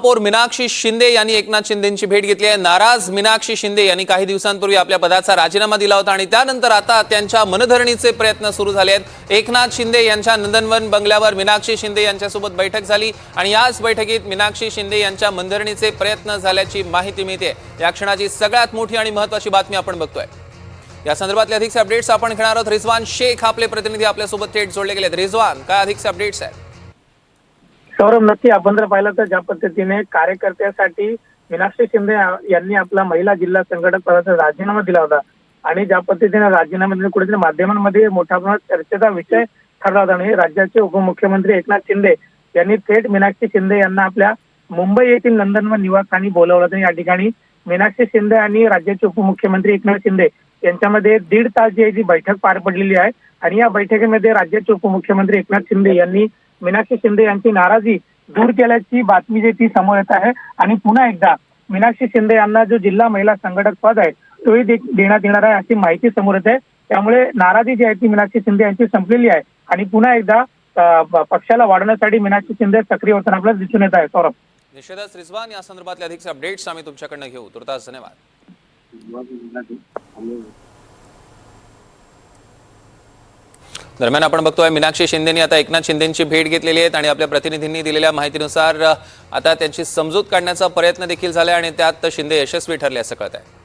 महापौर मीनाक्षी शिंदे यांनी एकनाथ शिंदेची भेट घेतली आहे. नाराज मीनाक्षी शिंदे यांनी काही दिवसांपूर्वी आपल्या पदाचा राजीनामा दिला होता आणि त्यानंतर आता त्यांच्या मनधरणीचे प्रयत्न सुरू झाले आहेत. एकनाथ शिंदे यांच्या नंदनवन बंगल्यावर मीनाक्षी शिंदे यांच्यासोबत बैठक झाली आणि याच बैठकीत मीनाक्षी शिंदे यांच्या मनधरणीचे प्रयत्न झाल्याची माहिती मिळते या क्षणाची सगळ्यात मोठी आणि महत्वाची बातमी आपण बघतोय. या संदर्भातले अधिकचे अपडेट्स आपण घेणार आहोत. रिझवान शेख आपले प्रतिनिधी आपल्यासोबत थेट जोडले गेलेत. रिझवान काय अधिकचे अपडेट्स आहेत? सौरभ नक्की आपण जर पाहिलं तर ज्या पद्धतीने कार्यकर्त्यासाठी मीनाक्षी शिंदे यांनी आपला महिला जिल्हा संघटक पदाचा राजीनामा दिला होता. आणि ज्या पद्धतीने राजीनामा कुठेतरी माध्यमांमध्ये मोठ्या प्रमाणात चर्चेचा विषय ठरला होता. आणि राज्याचे उपमुख्यमंत्री एकनाथ शिंदे यांनी थेट मीनाक्षी शिंदे यांना आपल्या मुंबई येथील नंदनवन निवासस्थानी बोलावलं होतं. या ठिकाणी मीनाक्षी शिंदे आणि राज्याचे उपमुख्यमंत्री एकनाथ शिंदे यांच्यामध्ये दीड तास जी आहे ती बैठक पार पडलेली आहे. आणि या बैठकीमध्ये राज्याचे उपमुख्यमंत्री एकनाथ शिंदे यांनी मीनाक्षी शिंदे यांची नाराजी दूर केल्याची बातमी जी ती समोर येत आहे. आणि पुन्हा एकदा मीनाक्षी शिंदे यांना जो जिल्हा महिला संघटक पद आहे तोही देण्यात येणार आहे अशी माहिती समोर येत आहे. त्यामुळे नाराजी जी आहे ती मीनाक्षी शिंदे यांची संपलेली आहे. आणि पुन्हा एकदा पक्षाला वाढवण्यासाठी मीनाक्षी शिंदे सक्रिय होताना आपल्याला दिसून येत आहे. सौरभ. निश्चितच रिझवान या संदर्भातले अधिकचे अपडेट्स आम्ही तुमच्याकडनं घेऊ. तुर्तास धन्यवाद. दरम्यान आपण बघतोय मीनाक्षी शिंदेनी आता एकनाथ शिंदेची भेट घेतलेली आहे आणि आपल्या प्रतिनिधींनी दिलेल्या माहितीनुसार आता त्यांची समजूत काढण्याचा प्रयत्न देखील झाला आणि त्यात शिंदे यशस्वी ठरले असं कळत आहे